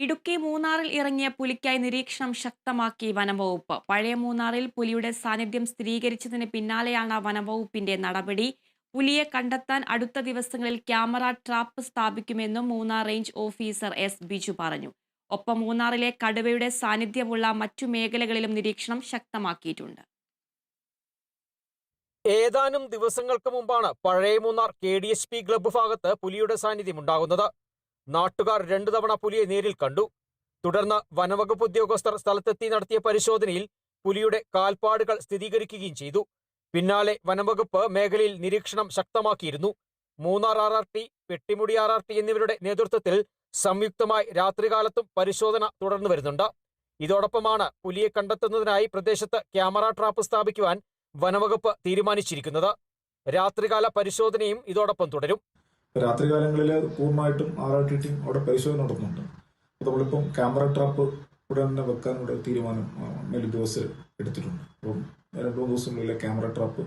ഇടുക്കി മൂന്നാറിൽ ഇറങ്ങിയ പുലിക്കായി നിരീക്ഷണം ശക്തമാക്കി വനംവകുപ്പ്. പഴയ മൂന്നാറിൽ പുലിയുടെ സാന്നിധ്യം സ്ഥിരീകരിച്ചതിന് പിന്നാലെയാണ് വനംവകുപ്പിന്റെ നടപടി. പുലിയെ കണ്ടെത്താൻ അടുത്ത ദിവസങ്ങളിൽ ക്യാമറ ട്രാപ്പ് സ്ഥാപിക്കുമെന്നും Munnar range officer S Biju പറഞ്ഞു. ഒപ്പം മൂന്നാറിലെ കടുവയുടെ സാന്നിധ്യമുള്ള മറ്റു മേഖലകളിലും നിരീക്ഷണം ശക്തമാക്കിയിട്ടുണ്ട്. ഏതാനും ദിവസങ്ങൾക്ക് മുമ്പാണ് പഴയ Munnar K D S P club ഭാഗത്ത് പുലിയുടെ സാന്നിധ്യം ഉണ്ടാകുന്നത്. നാട്ടുകാർ രണ്ടു തവണ പുലിയെ നേരിൽ കണ്ടു. തുടർന്ന് വനവകുപ്പ് ഉദ്യോഗസ്ഥർ സ്ഥലത്തെത്തി നടത്തിയ പരിശോധനയിൽ പുലിയുടെ കാൽപ്പാടുകൾ സ്ഥിരീകരിക്കുകയും ചെയ്തു. പിന്നാലെ വനംവകുപ്പ് മേഖലയിൽ നിരീക്ഷണം ശക്തമാക്കിയിരുന്നു. Munnar R R T Pettimudi R R T എന്നിവരുടെ നേതൃത്വത്തിൽ സംയുക്തമായി രാത്രികാലത്തും പരിശോധന തുടർന്നു വരുന്നുണ്ട്. ഇതോടൊപ്പമാണ് പുലിയെ കണ്ടെത്തുന്നതിനായി പ്രദേശത്ത് ക്യാമറ ട്രാപ്പ് സ്ഥാപിക്കുവാൻ വനവകുപ്പ് തീരുമാനിച്ചിരിക്കുന്നത്. രാത്രികാല പരിശോധനയും ഇതോടൊപ്പം തുടരും. രാത്രികാലങ്ങളിൽ പൂർണമായിട്ടും ആർ ആർ ടി അവിടെ പരിശോധന നടത്തുന്നുണ്ട്. അപ്പോൾ നമ്മളിപ്പം ക്യാമറ ട്രാപ്പ് ഉടൻ തന്നെ വെക്കാൻ ഇവിടെ തീരുമാനം ആ, ദിവസം എടുത്തിട്ടുണ്ട്. അപ്പം രണ്ടു മൂന്ന് ദിവസങ്ങളിലെ ക്യാമറ ട്രാപ്പ്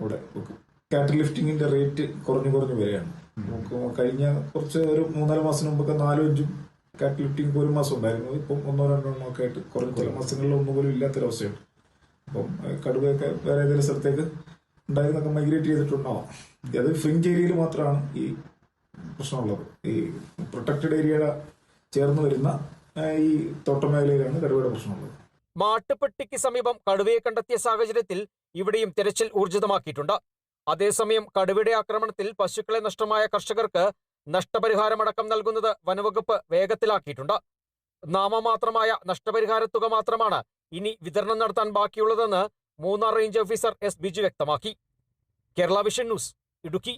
ഇവിടെ വെക്കും. കാറ്റർ ലിഫ്റ്റിങ്ങിന്റെ റേറ്റ് കുറഞ്ഞു കുറഞ്ഞു വരികയാണ്. നമുക്ക് കഴിഞ്ഞ കുറച്ച് ഒരു മൂന്നാൽ മാസം മുമ്പൊക്കെ നാലും അഞ്ചും കാറ്റർ ലിഫ്റ്റിംഗ് ഒരു മാസം ഉണ്ടായിരുന്നു. ഇപ്പം ഒന്നോ രണ്ടോ എണ്ണോ ഒക്കെ ആയിട്ട് കുറഞ്ഞ. ചില മാസങ്ങളിൽ ഒന്നും പോലും ഇല്ലാത്തൊരവസ്ഥയുണ്ട്. അപ്പം കടുവയൊക്കെ വേറെ ഏതെങ്കിലും സ്ഥലത്തേക്ക് ഉണ്ടായിരുന്നൊക്കെ മൈഗ്രേറ്റ് ചെയ്തിട്ടുണ്ടാവാം അത് ഫ്രിഞ്ച് ഏരിയയിൽ മാത്രമാണ് ഈ പ്രശ്നമുള്ളത്. ഈ പ്രൊട്ടക്റ്റഡ് ഏരിയയുടെ ചേർന്ന് വരുന്ന ഈ തോട്ടമേഖലയിലാണ് കടുവയുടെ പ്രശ്നമുള്ളത്. മാട്ടുപ്പെട്ടിക്ക് സമീപം കടുവയെ കണ്ടെത്തിയ സാഹചര്യത്തിൽ ഇവിടെയും തിരച്ചിൽ ഊർജിതമാക്കിയിട്ടുണ്ട്. അതേസമയം കടുവയുടെ ആക്രമണത്തിൽ പശുക്കളെ നഷ്ടമായ കർഷകർക്ക് നഷ്ടപരിഹാരമടക്കം നൽകുന്നത് വനവകുപ്പ് വേഗത്തിലാക്കിയിട്ടുണ്ട്. നാമമാത്രമായ നഷ്ടപരിഹാര തുക മാത്രമാണ് ഇനി വിതരണം നടത്താൻ ബാക്കിയുള്ളതെന്ന് Munnar range officer S. Biju വ്യക്തമാക്കി. Kerala vision news Idukki.